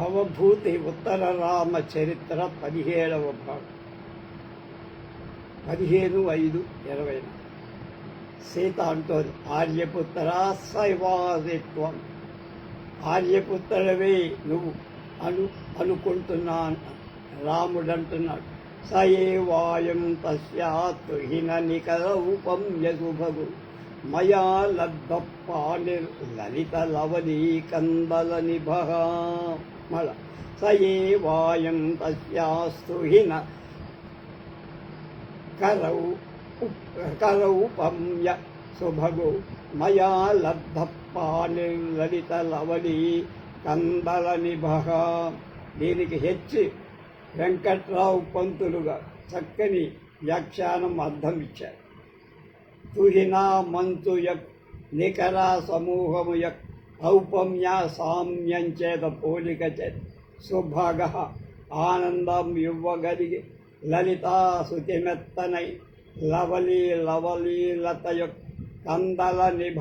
భవభూతి ఉత్తర రామ చరిత్ర పదిహేడవ భాగం. పదిహేను ఐదు ఇరవై సీత అంటోంది ఆర్యపుత్ర శైవాదిత్వం ఆర్యపుత్రవే నువ్వు అను అనుకుంటున్నాను రాముడు అంటున్నాడు సయేవాయం తస్యాత్ నికర రూపం యదుభగు. మయా లబ్ధ పాణిర్ లలిత లవలీ కందల నిభః మళ్ళ సయేవాయం తస్యాస్తు హిన కరౌ కరౌపమ్య సుభగో మయా లబ్ధ పాణిర్లలిత లవలి కందల నిభ దీనికి హెచ్చి వెంకట్రావు పంతులుగా చక్కని వ్యాఖ్యానం అర్థం ఇచ్చారు తుహినా మంతు యక్ నికరా సమూహము యక్ ఔపమ్య సామ్యం చేత పోలిక చేత సుభాగ ఆనందం ఇవ్వగలిగి లలితా శుతిమెత్తనై లవలి లవలీలత యొక్క కందల నిభ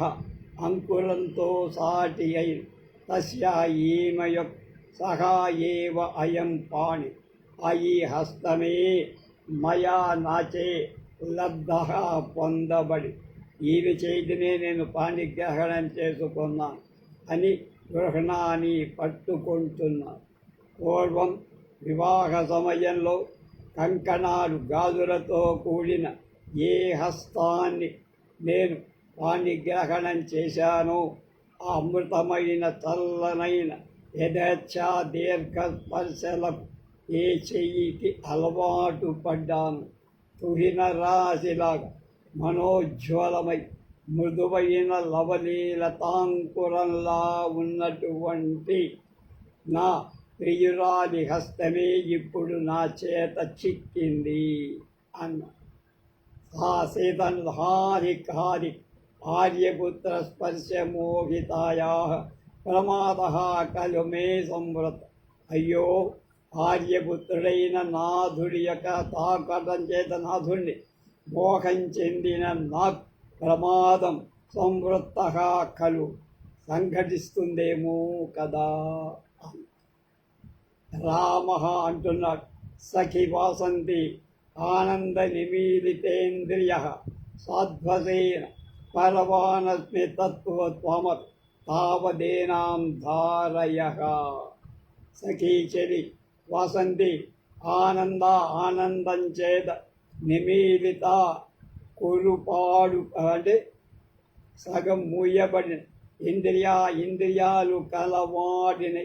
అంకురంతో సాటి అయి తస్య ఈమ యొక్క సహా ఏవ అయం పాణి అయి హస్తమే మయా నాచే లబ్ధ పొందబడి. ఈమె చేతినే నేను పాణిగ్రహణం చేసుకున్నాను. అని గృహణాన్ని పట్టుకుంటున్నాను పూర్వం వివాహ సమయంలో కంకణాలు గాజులతో కూడిన ఏ హస్తాన్ని నేను పాణిగ్రహణం చేశానో ఆ అమృతమైన చల్లనైన యథేచ్ఛా దీర్ఘ స్పర్శలకు ఏ చెయ్యికి అలవాటు పడ్డాను. తుహిన రాశిలాగా మనోజ్వలమై మృదువైన లవలీలతాంకురంలా ఉన్నటువంటి నా ప్రియురాలి హస్తమే ఇప్పుడు నా చేత చిక్కింది అన్న. ఆ సీతను హారిక్ హారిక్ ఆర్యపుత్ర స్పర్శ మోహితాయా ప్రమాద కలు మే సంవృత. అయ్యో ఆర్యపుత్రుడైన నాథుడి యొక్క తాకటం చేత నాథుణ్ణి మోహం చెందిన నా ప్రమాదం సంవృత్త కలు సంఘటిస్తుందేమో కదా. రామ అంటున్నాడు. సఖి వాసంతి ఆనంద నిమీలితేంద్రియ సాధ్వసేన పరవానస్మి తత్వ తావదేనాం ధారయ. సఖీ చెలి వాసంతి ఆనంద ఆనందం చేత నిమీలిత కొలుపాడు అంటే సగం మూయబడిన ఇంద్రియా ఇంద్రియాలు కలవాడిన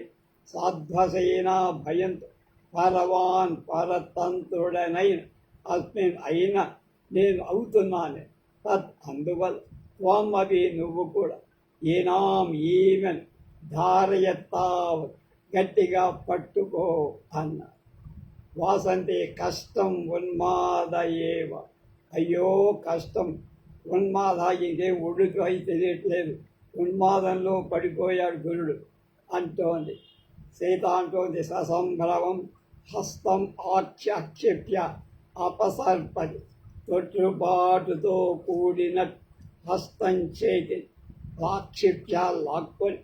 సాధ్వసేన భయంతో పరవాన్ పరతంత్రుడనైన అస్మిన్ అయిన నేను అవుతున్నాను. తత్ అందువల్ల త్వం అవి నువ్వు కూడా ఏనాం ఈమెన్ ధారయత్తావు గట్టిగా పట్టుకో అన్న వాసంతి కష్టం ఉన్మాద ఏవ అయ్యో కష్టం. ఉన్మాద ఇదే ఒడుకు అయి తెలియట్లేదు. ఉన్మాదంలో పడిపోయాడు గురుడు అంటోంది. సీత అంటోంది ససంభ్రమం హస్తం ఆఖ్యక్షిప్య అపసర్పది. తొట్టుబాటుతో కూడిన హస్తం చేతి ఆక్షిప్య లాక్కొని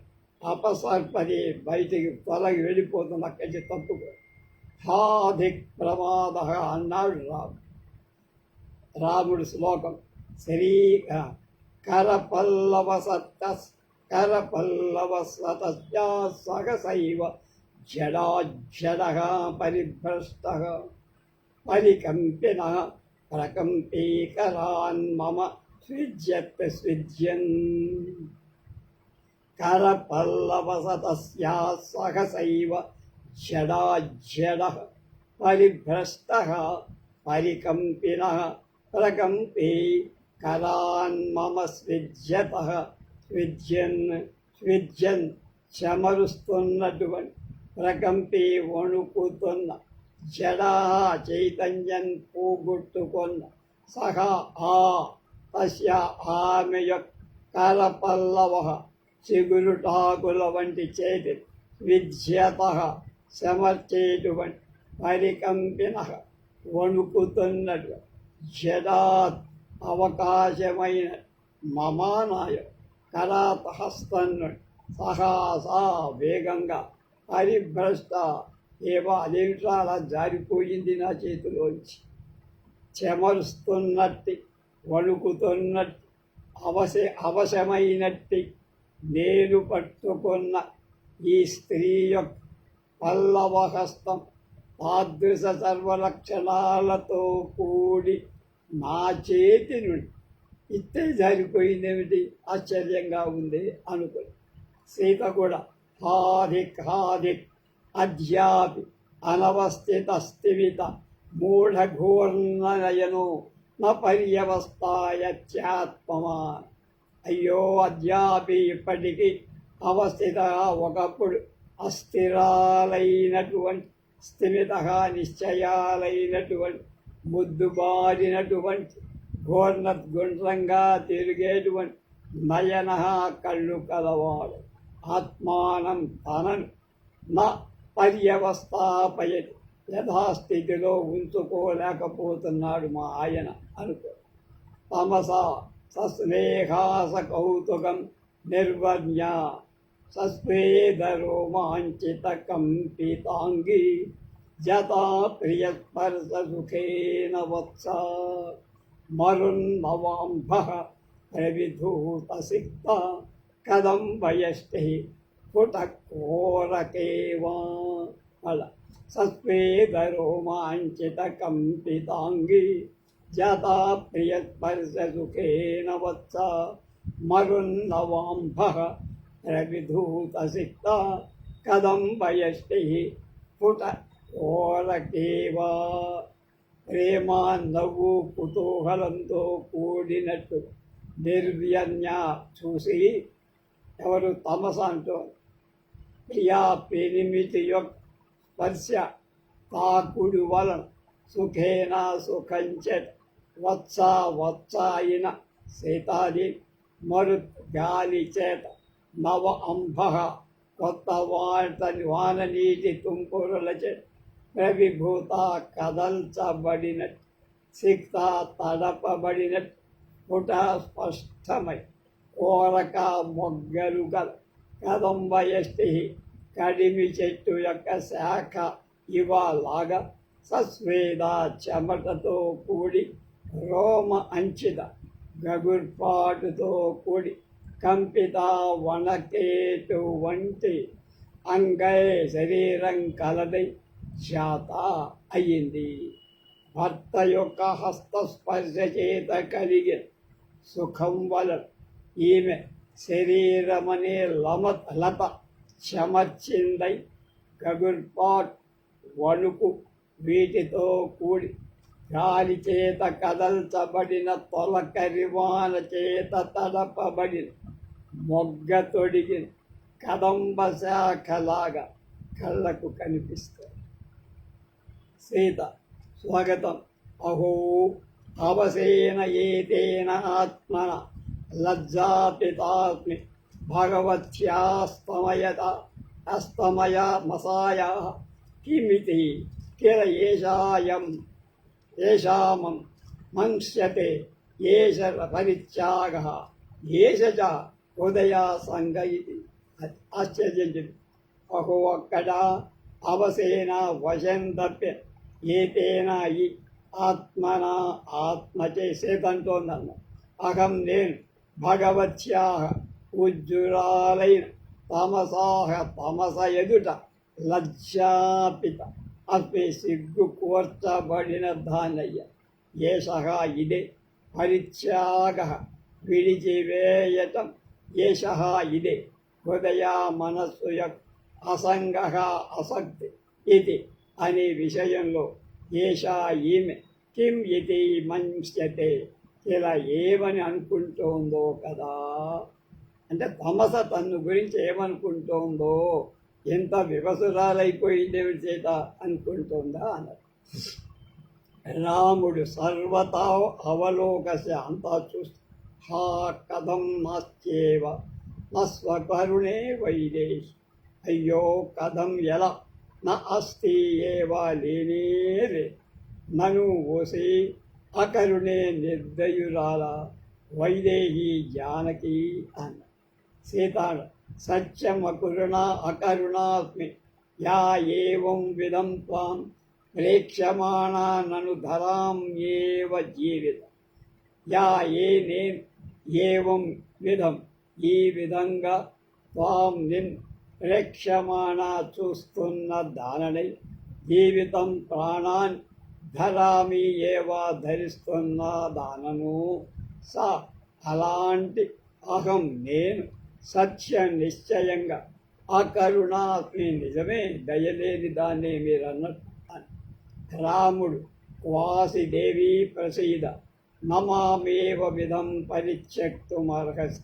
అపసర్పది బయటికి తొలగి వెళ్ళిపోతుంది అక్కడి తప్పుకో. హాధిక్ ప్రమాద అన్నాడు రాముడు. రాముడి శ్లోకం. శ్రీ కరపల్లవ సత్త కరపల్లవ సత్యా సహసైవ జడాజడ పరిభ్రష్ట పరికంపిన ప్రకంపీకరాన్ మమ సృజ్యత్ సృజ్యన్. కరపల్లవసతస్యా సహసైవ జడాజడ పరిభ్రష్ట పరికంపిన ప్రగంపి కరాన్ మమ స్విజ్యత విద్యన్ విద్యన్ చమరుస్తున్నటువంటి ప్రకంపి వణుకుతున్న జడా చైతన్యం పోగొట్టుకున్న సహ ఆ తస్య ఆమె యొక్క కరపల్లవ చిగురుటాకుల వంటి చేతి విద్యత సమర్చేటువంటి పరికంపిన వణుకుతున్నటువంటి జడాత్ అవకాశమైన మమానాయ కరాత హస్తన్ను సహాసా వేగంగా పరిభ్రష్ట ఏవో అదేమిట్రా అలా జారిపోయింది నా చేతిలోంచి। చెమరుస్తున్నట్టి వణుకుతున్నట్టు అవశ అవశమైనట్టి నేను పట్టుకున్న ఈ స్త్రీ యొక్క పల్లవ ఆదృశ సర్వలక్షణాలతో కూడి నా చేతి నుండి ఇత్తే జరిపోయిందేమిటి? ఆశ్చర్యంగా ఉంది అనుకుని. సీత కూడా హారిక్ హారిక్ అధ్యాపి అనవస్థిత స్థివిత మూఢఘోర్ణనయను న పర్యవస్థాయత్యాత్మమాన్ అయ్యో అధ్యాపి ఇప్పటికీ అవస్థిత ఒకప్పుడు అస్థిరాలైనటువంటి స్థిమిత నిశ్చయాలైనటువంటి ముద్దుబారినటువంటి ఘోర్ణద్గుండ్రంగా తిరిగేటువంటి నయన కళ్ళు కలవాడు. ఆత్మానం తనను నా పర్యవస్థాపయతి యథాస్థితిలో ఉంచుకోలేకపోతున్నాడు మా ఆయన అనుకో. తమస సస్నేహాస కౌతుకం నిర్వర్ణ్య. సస్వేదరోమాంచిత కంపితాంగి జతా ప్రియస్పర్శ సుఖేన వత్స మరున్నవాంభ ప్రవిధూత సిక్త కదం వయష్టి పుటకోరకేవా అలా సస్వేదరోమాంచిత కంపితాంగి జతా ప్రియస్పర్శ కదం వయష్టి పుట ఓరకేవా ప్రేమ నవ్వు కుతూహలంతో కూడినట్టు నిర్వ్యన్య చూసి ఎవరు తమస అంటూ ప్రియా పెనిమితి యొక్క స్పర్శ తాకుడు వలన సుఖేన సుఖంచ వత్స వత్సాయిన సీతాది మరు గాలి చేత నవ అంభ కొత్త వాట వాన నీటి తుంపురుల ప్రవిభూత కదల్చబడినట్టు సిక్త తడపబడినట్టు పుట స్పష్టమై కోరక మొగ్గలు గల కదంబయష్టి కడిమి చెట్టు యొక్క శాఖ ఇవాలాగా సస్వేద చెమటతో కూడి రోమ అంచిత గగుర్పాటుతో కూడి కంపిత వనకేతు వంటి అంగై శరీరం కలదై శాత అయ్యింది భర్త యొక్క హస్తస్పర్శ చేత కలిగే సుఖం వలన ఈమె శరీరమనే లమ లత చెమర్చిందై గగుర్పాట్ వణుకు వీటితో కూడి గాలి చేత కదల్చబడిన తొలకరివాన చేత తడపబడిన మొగ్గ తొడిగి కదంబ శాఖలాగా కళ్ళకు కనిపిస్తుంది సీత స్వాగతం. అహో అవసేన ఏతేన ఆత్మన లజ్జాపితాత్మి భగవత్యాస్తమయత అస్తమయ మసాయ కిమితి కిల ఏషాయం ఏషామం మంక్ష్యతే ఏష పరిత్యాగ ఏష ఉదయ సంగ ఇది ఆశ్చర్యించింది అహో అక్కడ అవసేన వశం తప్పే ఏతేనా ఈ ఆత్మన ఆత్మ చేసేదంటోందన్న అహం నేను భగవత్యా ఉజ్జురాలైన తమసాహ తమస ఎదుట లజ్జాపిత. అస్మి సిగ్గు కూర్చబడిన దానయ్య ఏష ఇదే పరిత్యాగ విడిచివేయటం. ఏష ఇదే. హృదయ మనస్సు యొక్క అసంగ అసక్తి ఇది అనే విషయంలో ఏషా ఈమె కిం ఇది మంచతే ఇలా ఏమని అనుకుంటోందో కదా. అంటే తమస తన్ను గురించి ఏమనుకుంటోందో ఎంత వివసురాలైపోయింది చేత అనుకుంటుందా అన్నారు రాముడు సర్వతా అవలోకస అంతా చూస్తూ హా కథం నాస్త్యేవ నస్వకరుణే వైదేశి అయ్యో కథం ఎలా నా అస్తి ఏవా లేనేలే నను ఓసి అకరుణే నిర్దయురాల వైదేహి జానకి అన్న సీతాడు సత్యం అకరుణాస్మి యా ఏం విధం త్వాం ప్రేక్షమాణా నను ధరాం ఏవ జీవితం యా ఏ నే ఏవం విధం? ఈ విధంగా త్వాం నిన్ ప్రేక్షమాణ చూస్తున్న దానని జీవితం ప్రాణాన్ ధరామి ఏవా ధరిస్తున్న దానను. సా అలాంటి అహం నేను సత్య నిశ్చయంగా అకరుణాత్మి నిజమే దయలేని దాన్ని మీరు అన్నట్టు రాముడు వాసిదేవి ప్రసీద నమామేవ విధం పరిత్యక్తుమర్హసి.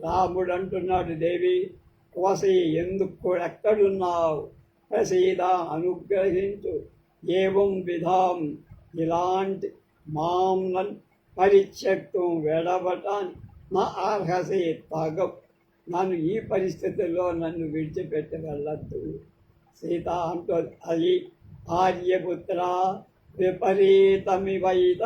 రాముడు అంటున్నాడు దేవి కోసి ఎందుకు ఎక్కడున్నావు? ప్రసీద అనుగ్రహించు. ఏవం విధాం? ఇలాంటి మాంలను పరిత్యక్తం వెడవటాన్ని నా అర్హసి తగ నన్ను ఈ పరిస్థితుల్లో నన్ను విడిచిపెట్టి వెళ్ళద్దు. సీత అంటూ అది ఆర్యపుత్ర విపరీతమివైత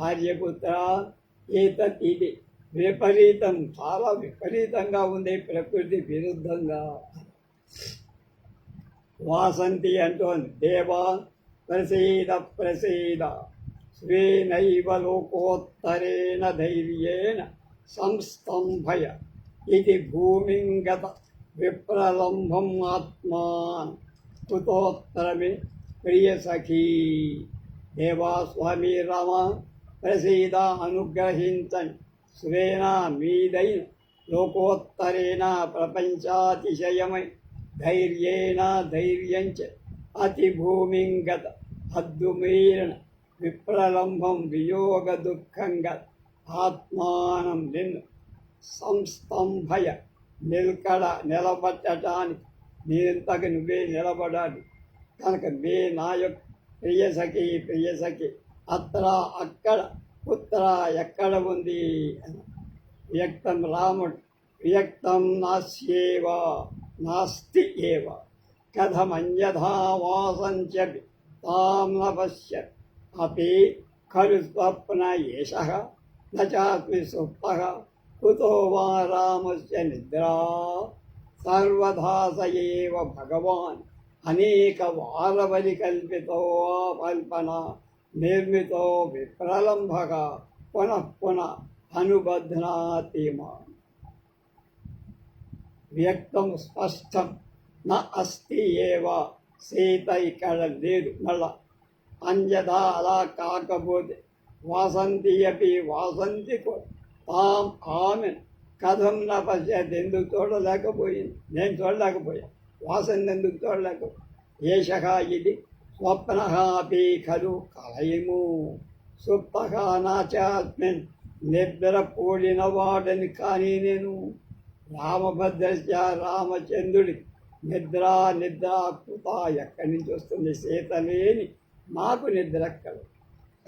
ఆర్యపుత్ర ఏతత్ ఇది విపరీతం చాలా విపరీతంగా ఉంది ప్రకృతి విరుద్ధంగా. వాసంతి అంటోంది. దేవా ప్రసీద ప్రసీద. స్వేనైవ లోకోత్తరేణ ధైర్యేణ సంస్తంభయ. ఇది భూమింగత విప్రలంభం ఆత్మాన్. కుతోత్తరమే ప్రియ సఖీ. దేవా స్వామి రామ. ప్రసీద అనుగ్రహించని. స్వేన మీదైన లోకోత్తరేణ ప్రపంచాతిశయమై ధైర్యేణ ధైర్యంచ అతిభూమింగత హద్దుమీరణ విప్రలంభం వియోగ దుఃఖంగా ఆత్మానం నిన్ను సంస్తంభయ నిల్కడ నిలబట్టడానికి నేంతకు నువ్వే నిలబడాలి. కనుక మే నా యొక్క ప్రియసఖి ప్రియసఖి. అత్ర అక్కడ పుత్ర ఎక్కడ ఉంది? వ్యక్తం రాముడు. వ్యక్తం నాస్యేవ నాస్తి ఏవ. కథమన్యథా వాసంచపి తాం న పశ్య అపి ఖలు స్వప్న ఏష నాస్మి సుప్త కుతో వా రామస్య నిద్రా. సర్వదా స భగవాన్ అనేక వారబలి కల్పితో కల్పన. నిర్మితో విప్రలంభక పునః పునః అనుబధ్నాతి మా వ్యక్తం స్పష్టం నా అస్తి ఏవ సీత ఇక్కడ లేదు మళ్ళా అంజదా అలా కాకపోతే వాసంతి అపి వాసంతి తాం ఆమె కథం నా పశ్చాత్ ఎందుకు చూడలేకపోయింది నేను చూడలేకపోయా వాసంతి ఎందుకు చూడలేకపోయా ఏషగా ఇది స్వప్న అపి ఖలు కలయము. సుప్త నాచాస్మిన్ నిద్రపోడినవాడని వాడని కానీ నేను రామభద్రస్య రామచంద్రుడి నిద్ర నిద్ర కృత ఎక్కడి నుంచి వస్తుంది? సీత లేని నాకు నిద్ర కలు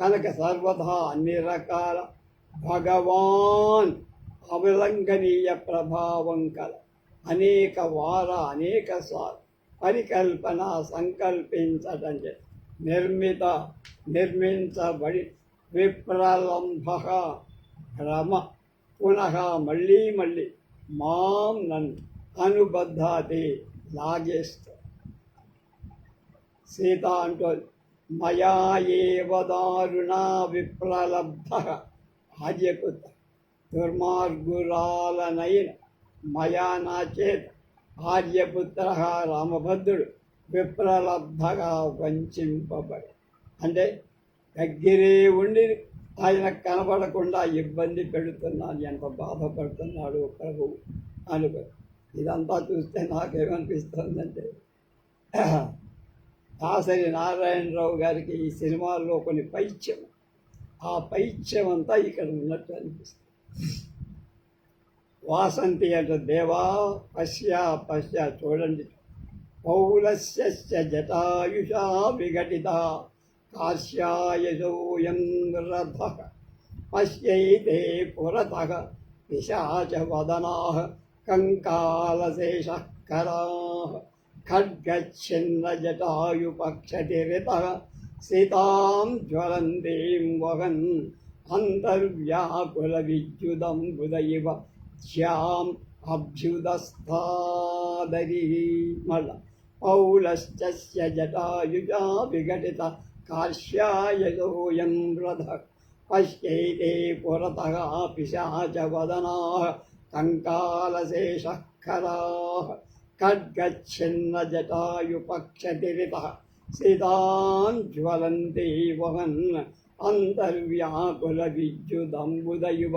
కనుక సర్వదా అన్ని రకాల భగవాన్ అవిలంఘనీయ ప్రభావం కల. అనేక వార అనేక సార్ పరికల్పన సంకల్పించటం చే నిర్మిత నిర్మించబడి విప్రలంభ. భ్రమ పునః మళ్ళీ మళ్ళీ మాం నన్ను అనుబద్ధాది లాగేస్తా. సీత అంటూ మయా ఏవ దారుణా విప్రలబ్ధ? ఆర్యకుత దుర్మార్గురాలనైన మయా నా చేత ఆర్యపుత్ర రామభద్రుడు విప్రలబ్ధగా వంచింపబడి అంటే దగ్గరే ఉండి ఆయన కనబడకుండా ఇబ్బంది పెడుతున్నాను ఎంత బాధపడుతున్నాడు ప్రభు అనుకో ఇదంతా చూస్తే నాకేమనిపిస్తుందంటే దాసరి నారాయణరావు గారికి ఈ సినిమాల్లో కొన్ని పైత్యం ఆ పైత్యం అంతా ఇక్కడ ఉన్నట్టు అనిపిస్తుంది. వాసంతి అంటే దేవా పశ్య పశ్య చూడండి. పౌలస్య జటాయుష విఘటిత. కాశ్యాయశోయం రథ. పశ్యైతే పురతః. పిశాచవదనాः కంకాలశేషకరాः ఖడ్గచ్ఛిన్నజటాయుపక్షటిరితः సీతాం జ్వలంతీం వహన్ అంతర్వ్యాకుల విద్యుదం బుధ ఇవ. ശ്യാം അഭ്യുതസ്ഥാദരീ മള पौलश्च जटायुजा विघटित काश्यायतोऽयं रथः पश्यैते पुरतः पिशाचवदनाः कङ्कालशेषः खराः खड्गच्छिन्नजटायुपक्षतिरितः सिताञ्ज्वलन्ति वहन् अन्तर्व्याकुलविद्युदम्बुदयुव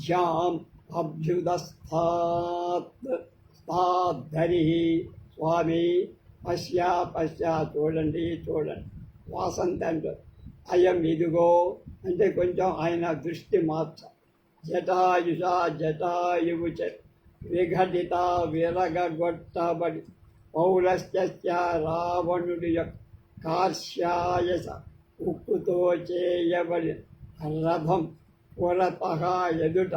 ध्याम् అభ్యుదస్థాద్ధరి స్వామి పశ్యా పశ్యా చూడండి చూడండి. వాసంత అయం ఇదిగో అంటే కొంచెం ఆయన దృష్టి మార్చ. జటాయుష జటాయువు విఘటిత విరగొట్టబడి పౌరస్య రావణుడి యొక్క కార్ష్యాయస ఉక్కుతో చేయబడి రథం పురత ఎదుట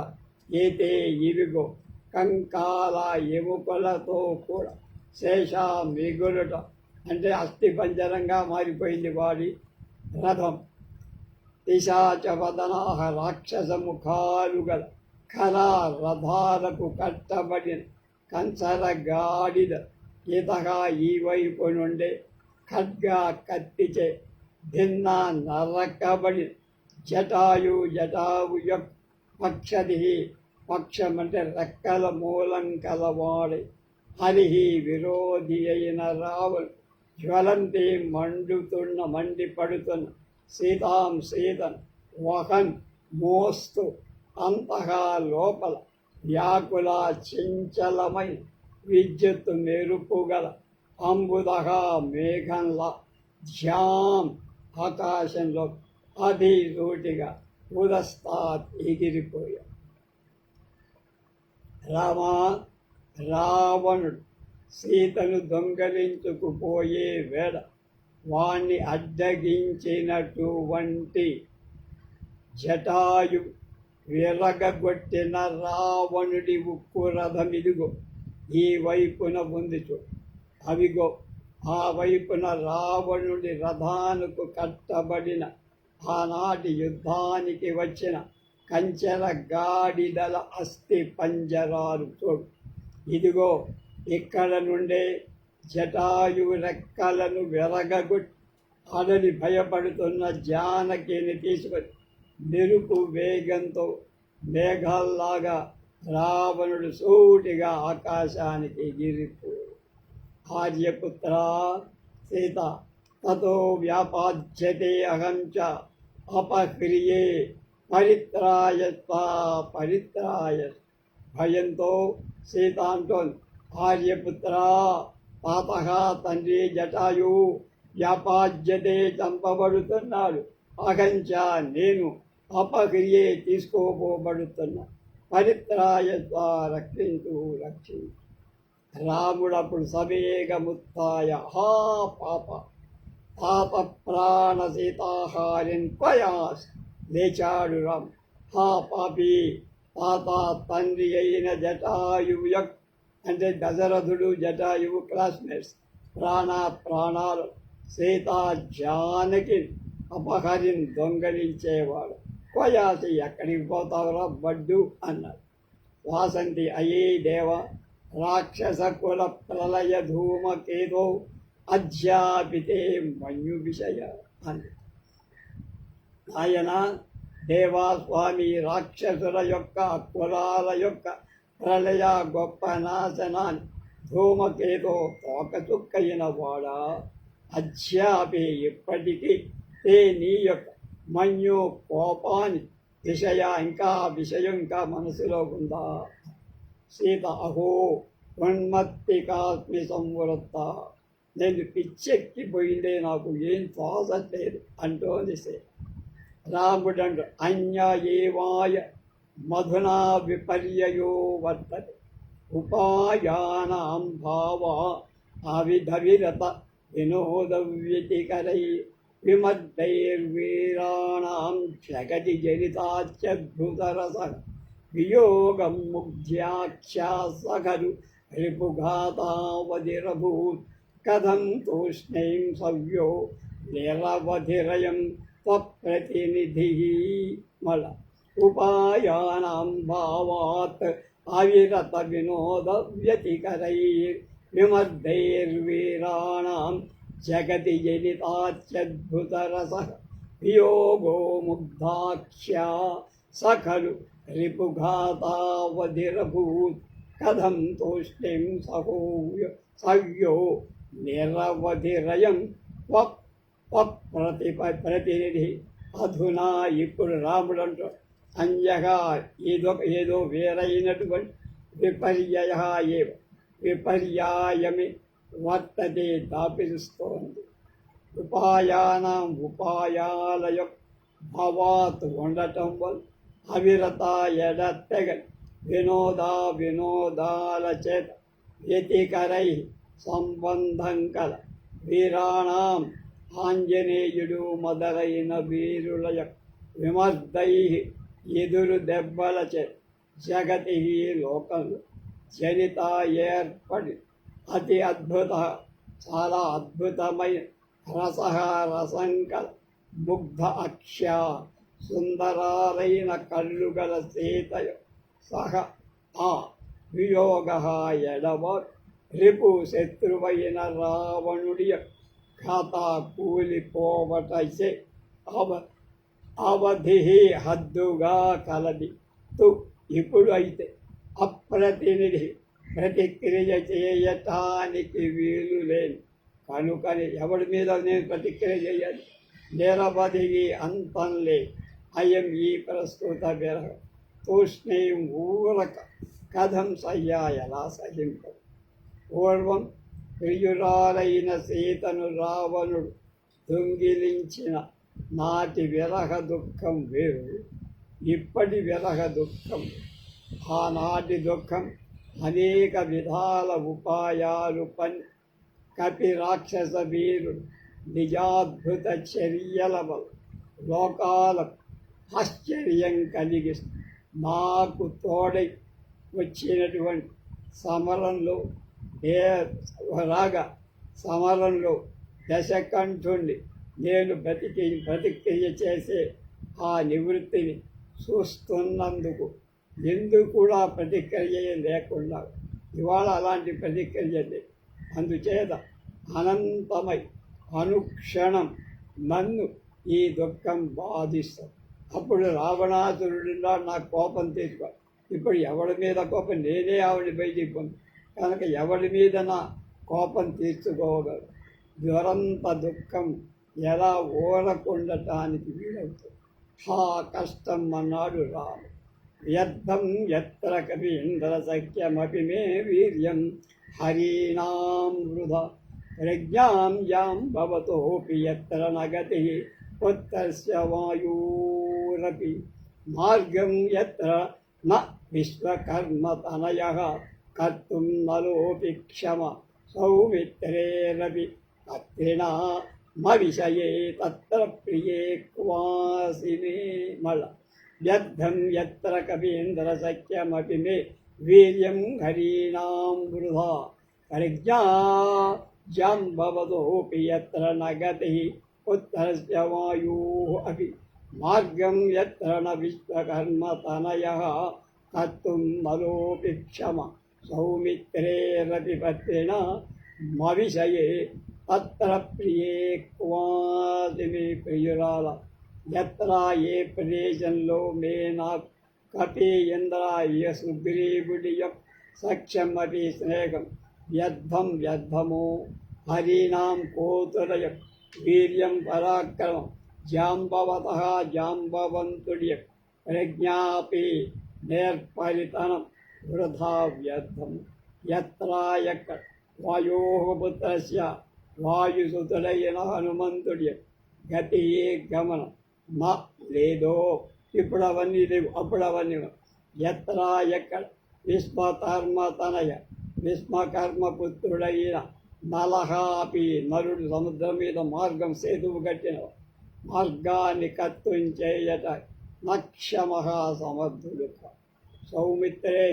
ఏతే ఇవిగో కంకాల ఎముకలతో కూడా శేష మిగులుట. అంటే అస్థిపంజరంగా మారిపోయింది వాడి రథం. దిశాచవదనాహ రాక్షస ముఖాలు గల ఖరా రథాలకు కట్టబడిన కంచర గాడిద ఇతగా ఈ వైపు నుండి ఖడ్గా కత్తిచే భిన్న నరకబడి జటాయు జటావు యొక్క పక్షది పక్షం అంటే రెక్కల మూలం కలవాడి హరి విరోధి అయిన రావణ్ జ్వలంతి మండుతున్న మండి పడుతున్న సీతాం సీతన్ వహన్ మోస్తు అంతగా లోపల వ్యాకుల చించలమై విద్యుత్ మెరుపుగల అంబుదగా మేఘంలా ధ్యాం ఆకాశంలో అది రూటిగా ఉదస్తాత్ ఎగిరిపోయా రామా రావణుడు సీతను దొంగలించుకుపోయే వేళ వాణ్ణి అడ్డగించినటువంటి జటాయు విరగగొట్టిన రావణుడి ఉక్కు రథమిదిగో ఈ వైపున ఉంది అవిగో ఆ వైపున రావణుడి రథానికి కట్టబడిన ఆనాటి యుద్ధానికి వచ్చిన కంచెల గాడిదల అస్థి పంజరాలు చూడు ఇదిగో ఇక్కడ నుండే జటాయు రెక్కలను విరగగొట్టి అడని భయపడుతున్న జానకిని తీసుకొని మెరుపు వేగంతో మేఘాల్లాగా రావణుడు సూటిగా ఆకాశానికి ఎగిరిపో. ఆర్యపుత్ర సీత తతో వ్యాపాధ్యతే అహం అపహ్రియే అపక్రియే పరిత్రాయ పరిత్రాయ భయంతో సీత అంటోంది ఆర్యపుత్ర తండ్రి జటాయు వ్యాపాద్యతే చంపబడుతున్నాడు అహంచ నేను అపక్రియే తీసుకోబోబడుతున్నా పరిత్రాయ రక్షించు రక్షించు రాముడు అప్పుడు సవేగముత్తాయ హా పాప పాప ప్రాణ సీతాహారిన్ పయాస్ లేచాడు రామ్ హా పాపి పాత తండ్రి అయిన జటాయువు యొక్క అంటే దశరథుడు జటాయువు క్లాస్మేట్స్ ప్రాణ ప్రాణాలు సీతా జానకి అపహరిని దొంగలించేవాడు. కోయాసి ఎక్కడికి పోతావురా బడ్డు అన్నాడు. వాసంతి అయ్యే దేవ రాక్షస కుల ప్రళయ ధూమకేతో అధ్యాపితే మన్యు విషయ అని ఆయన దేవాస్వామి రాక్షసుల యొక్క కులాల యొక్క ప్రళయ గొప్ప నాశనాన్ని ధూమకేతో తోకచుక్కయిన వాడా అధ్యాపి ఇప్పటికీ ఏ నీ యొక్క మన్యు కోపాన్ని విషయ ఇంకా విషయం ఇంకా మనసులో ఉందా సీత అహో ఉన్మత్తికాస్మి సంవృత్త నేను పిచ్చెక్కిపోయిందే నాకు ఏం తోసట్లేదు అంటోంది సీత రాముడండు అన్యాయేవాయ మధునా విపర్యయో వర్తతే. ఉపాయానాం భావ అవిధవిరత వినోదవ్యతికరై విమద్దైర్వీరాణాం జగతి జనితాత్యద్భుతరస వియోగం ముగ్ధ్యాఖ్యా సఖలు రిపుఘాతావధిరభూత్ కథం తూష్ణీం సవ్యో నిరవధిరయం త్వప్రతినిధి మల ఉపాయానాం భావాత్ అవిరత వినోద వ్యతికరై విమర్దైర్వీరాణం జగతి జనితాత్యద్భుతరస వియోగో ముగ్ధాఖ్యా సఖలు రిపుఘాతావధిరభూత్ కథం తోష్ణిం సహోయ సవ్యో నిరవధిరయం ప్రతిప ప్రతినిధి అధునా ఇప్పుడు రాముడు అంటూ అంజగా ఏదో ఏదో వేరైనటువంటి విపర్యయ ఏ విపర్యాయమి వర్తతే దాపిస్తోంది ఉపాయానం ఉపాయాల యొక్క భవాత్ ఉండటం వల్ల అవిరత ఎడతెగ వినోదా వినోదాల చేత వ్యతికరై సంబంధం కల వీరాణం ఆంజనేయుడు మొదలైన వీరుల యొక్క విమర్దై ఎదురు దెబ్బల చే జగతి లోకంలో జనిత ఏర్పడి అతి అద్భుత చాలా అద్భుతమైన రసహ ముగ్ధ అక్ష సుందరాలైన కళ్ళు గల సీతయ సహ ఆ వియోగ ఎడవ రిపు శత్రువైన రావణుడి ఖాతా కూలిపోవటైసే అవ అవధి హద్దుగా కలది తు ఇప్పుడు అయితే అప్రతినిధి ప్రతిక్రియ చేయటానికి వీలు లేని కనుకని ఎవడి మీద నేను ప్రతిక్రియ చేయాలి? నిరవధికి అంతం లే. అయం ఈ ప్రస్తుత విరహం. తూష్ణీయం ఊరక కథం సయ్యా ఎలా సహింపదు పూర్వం ప్రియురాలైన సీతను రావణుడు దొంగిలించిన నాటి విరహ దుఃఖం వేరు. ఇప్పటి విరహ దుఃఖం ఆనాటి దుఃఖం అనేక విధాల ఉపాయాలు పని. కపి రాక్షస వీరుడు నిజాద్భుత చర్యల వల్ల లోకాలకు ఆశ్చర్యం కలిగిస్తుంది నాకు తోడై వచ్చినటువంటి సమరంలో ఏ రాగా సమరంలో దశకంఠుండి నేను బ్రతికి ప్రతిక్రియ చేసే ఆ నివృత్తిని చూస్తున్నందుకు ఎందుకు కూడా ప్రతిక్రియ లేకుండా ఇవాళ అలాంటి ప్రతిక్రియ అందుచేత అనంతమై అనుక్షణం నన్ను ఈ దుఃఖం బాధిస్తుంది. అప్పుడు రావణాసురుడిలా నా కోపం తీసుకో ఇప్పుడు ఎవడి మీద కోపం? నేనే ఆవిడ బయటికి పొంది కనుక ఎవడి మీద కోపం తీర్చుకోగలరు జ్వరంత దుఃఖం ఎలా ఓడకుండటానికి వీలవుతుంది? హా కష్టం అన్నాడు రాము. వ్యర్థం ఎత్ర కవీంద్ర సఖ్యమపి మే వీర్యం. హరీణాం వృధ. ప్రజ్ఞాం యాం భవతోపి ఎత్ర నగతి. ఉత్తరస్య వాయూరపి. మార్గం ఎత్ర న విశ్వకర్మతనయ కర్తుం నలోపి క్షమ సౌమిత్రేరపి పత్రిణా మవిషయే తత్ర ప్రియే క్వాసి మే మళ వ్యర్థం ఎత్ర కవీంద్ర సఖ్యమపి మే వీర్యం హరీణాం వృధా పరిజ్ఞా జాంబవతోపి యత్ర నగతి ఉత్తరస్య వాయుः अपि। మార్గం యత్ర న విశ్వకర్మతనయः కర్తుం మలోపి క్షమ సౌమిత్రేరపి పత్రిణ మవిషయే తత్ర ప్రియే క్వాసి ప్రియురాల. ఎత్ర ఏ ప్రదేశంలో మే నా కపి ఇంద్రాయ సుగ్రీవుడి యొక్క సఖ్యమపి స్నేహం. వ్యర్థం వ్యర్థము హరీనాం కోతురయ వీర్యం పరాక్రమం. జాంబవత జాంబవంతుడి ప్రజ్ఞాపి నేర్పరితనం. వృధా వ్యర్థం ఎత్రాయక్క వాయోపుత్రస్య వాయుసుతుడైన హనుమంతుడి గతి గమనం. మా లేదో ఇప్పుడు అవన్నీ లేవు అప్పుడు అవన్నీ ఎత్రా ఎక్కడ విశ్వకర్మ తనయ విశ్వకర్మ పుత్రుడైన నలహాపి నరుడు సముద్రం మీద మార్గం సేతువు కట్టిన మార్గాన్ని కత్తుంచేయట నక్షమహ సమర్థుడు సౌమిత్రే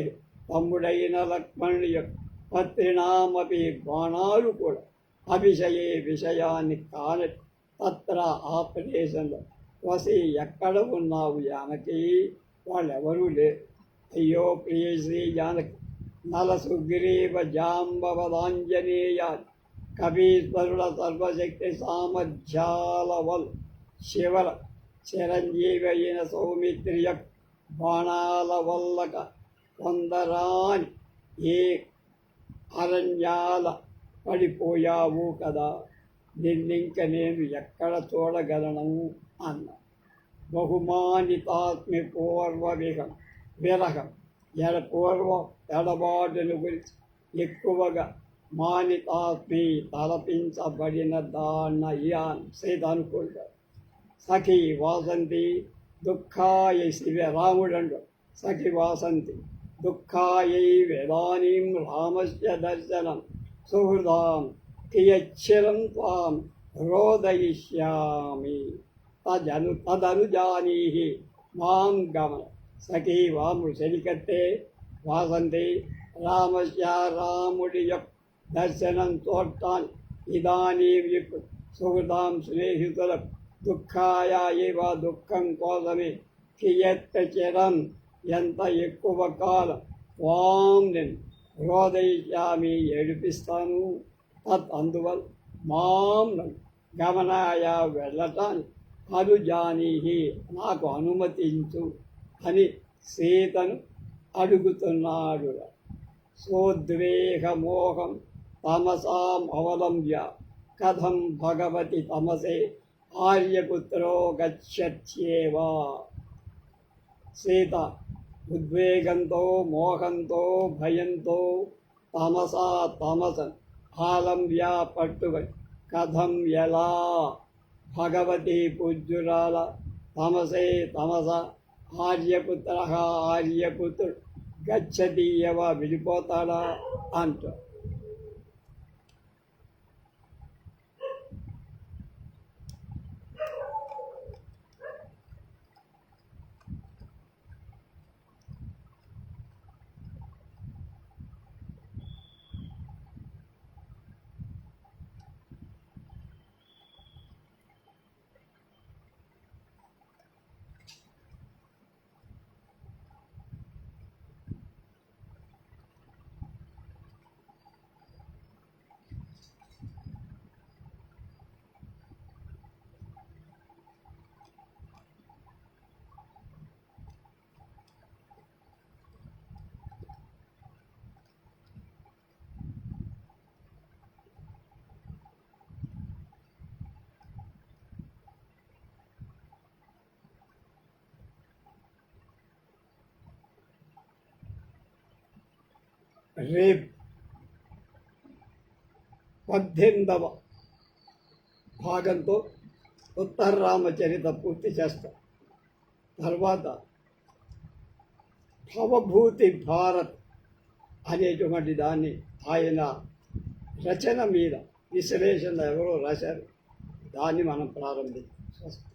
తమ్ముడైన లక్ష్మణుని యొక్క పత్రినామపి బాణాలు కూడా అభిషయే విషయాన్ని కానటి తత్ర ఆ ప్రదేశంలో వసి ఎక్కడ ఉన్నావు జానకి? వాళ్ళెవరూ లేరు. అయ్యో ప్రియశ్రీ జానకి నలసుగ్రీవ జాంబవదాంజనేయ కవీశ్వరుల సర్వశక్తి సామర్థ్యాల వల్ శివల చిరంజీవి అయిన సౌమిత్రియ బాణాల వల్లక కొందరాని ఏ అరణ్యాల పడిపోయావు కదా? నిన్నింక నేను ఎక్కడ చూడగలను అన్న బహుమానితాత్మి పూర్వ విహం విరహం ఎడ పూర్వ ఎడబాటును గురించి ఎక్కువగా మానితాత్మి తలపించబడిన దాన్న ఇయాన్ అనుకుంటారు సఖి వాసంతి దుఃఖాయ శివ రాముడండు. సఖి వాసంతి. దుఃఖాయై వేదానీం రామస్య దర్శనం. సుహృదాం కియచ్చిరం త్వాం రోదయిష్యామి. తదను తదనుజానీహి మాం గమన. సఖీ వాము శనికత్తే వాసంతి. రామస్య రాముడి యొక్క దర్శనం చూడటాన్ ఇదానీ సుహృదాం స్నేహితులకు దుఃఖాయ ఇవ దుఃఖం కోసమే కియత్త చిరం ఎంత ఎక్కువ కాలం వాం నేను హృదయామి ఏడిపిస్తాను. తత్ అందువల్ల మాం నన్ను గమనాయ వెళ్ళటాన్ని అనుజానీహి నాకు అనుమతించు అని సీతను అడుగుతున్నాడు. సోద్వేగమోహం తమసాం అవలంబ్య కథం భగవతి తమసే ఆర్యపుత్రో గచ్చత్యేవా సీత ఉద్వేగంతో మోహంతో భయంతో తమసా తమస ఆలంబ్యా పట్టుబడి కథం ఎలా భగవతి పూజ్యురాల తమసే తమస ఆర్యపుత్ర ఆర్యపుత్రుడు గచ్చతీయవ ఎవ విడిపోతాడా రేపు పద్దెనిమిదవ భాగంతో ఉత్తర రామచరిత పూర్తి చేస్తాం. తర్వాత భవభూతి భారత్ అనేటువంటి దాన్ని ఆయన రచన మీద విశ్లేషణ ఎవరో రాశారు. దాన్ని మనం ప్రారంభిస్తాం